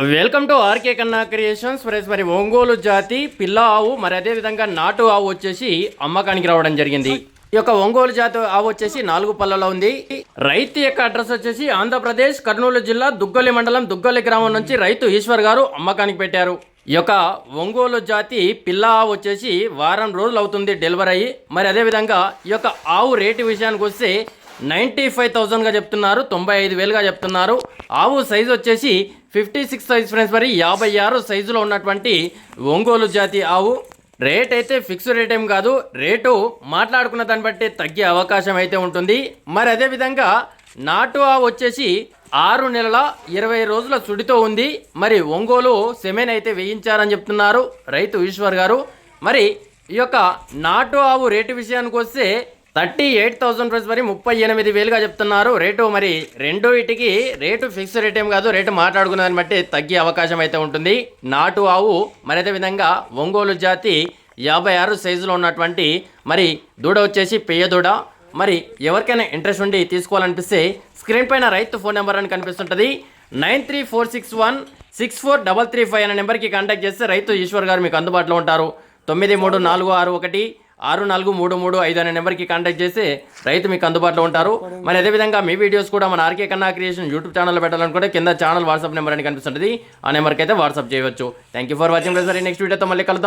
Welcome to R K Kanna creations. Friends మరి ఒంగోలు జాతి పిల్ల ఆవు మరి అదే విధంగా నాటు ఆవు వచ్చేసి అమ్మకానికి రావడం జరిగింది. ఈ యొక్క ఒంగోలు జాతి ఆవు వచ్చేసి నాలుగు పళ్ళలో ఉంది. రైతు యొక్క అడ్రస్ వచ్చేసి ఆంధ్రప్రదేశ్ కర్నూలు జిల్లా దుగ్గలి మండలం దుగ్గలి గ్రామం నుంచి రైతు ఈశ్వర్ గారు అమ్మకానికి పెట్టారు. ఈ యొక్క ఒంగోలు జాతి పిల్ల ఆవు వచ్చేసి వారం రోజులు అవుతుంది డెలివరీ అయ్యి మరి అదే విధంగా ఈ యొక్క ఆవు రేటు విషయానికి వస్తే నైంటీ ఫైవ్ థౌజండ్గా చెప్తున్నారు తొంభై ఐదు వేలుగా చెప్తున్నారు. ఆవు సైజు వచ్చేసి ఫిఫ్టీ సిక్స్ సైజ్ ఫ్రెండ్స్ మరి యాభై ఆరు సైజులో ఉన్నటువంటి ఒంగోలు జాతి ఆవు. రేట్ అయితే ఫిక్స్ రేట్ ఏం కాదు రేటు మాట్లాడుకున్న దాన్ని బట్టి తగ్గే అవకాశం అయితే ఉంటుంది. మరి అదే విధంగా నాటు ఆవు వచ్చేసి ఆరు నెలల ఇరవై రోజుల సుడితో ఉంది. మరి ఒంగోలు సెమెన్ అయితే వేయించారని చెప్తున్నారు రైతు ఈశ్వర్ గారు. మరి ఈ యొక్క నాటు ఆవు రేటు విషయానికి వస్తే థర్టీ ఎయిట్ థౌసండ్ రూపీస్ మరి ముప్పై ఎనిమిది వేలుగా చెప్తున్నారు. రేటు మరి రెండు ఇటుకి రేటు ఫిక్స్ రేట్ ఏం కాదు రేటు మాట్లాడుకున్న దాన్ని బట్టి తగ్గే అవకాశం అయితే ఉంటుంది. నాటు ఆవు మరి అదే విధంగా ఒంగోలు జాతి యాభై ఆరు సైజులో ఉన్నటువంటి మరి దూడ వచ్చేసి పెయ్య దూడ. మరి ఎవరికైనా ఇంట్రెస్ట్ ఉండి తీసుకోవాలనిపిస్తే స్క్రీన్ పైన రైతు ఫోన్ నెంబర్ అని కనిపిస్తుంటుంది. Nine three four six one six four double three five అనే నెంబర్కి కాంటాక్ట్ చేస్తే రైతు ఈశ్వర్ గారు మీకు అందుబాటులో ఉంటారు. తొమ్మిది మూడు నాలుగు ఆరు ఒకటి ఆరు నాలుగు మూడు మూడు ఐదు అనే నెంబర్కి కాంటాక్ట్ చేసి రైతు మీకు అందుబాటులో ఉంటారు. మరి అదేవిధంగా మీ వీడియోస్ కూడా మన ఆర్కే కన్నా క్రియేషన్ యూట్యూబ్ ఛానల్లో పెట్టాలనుకుంటే కింద ఛానల్ వాట్సాప్ నెంబర్ అని కనిపిస్తుంటుంది. ఆ నెంబర్కి అయితే వాట్సాప్ చేయవచ్చు. Thank you for watching sir next వీడియోతో మళ్ళీ కలుద్దాం.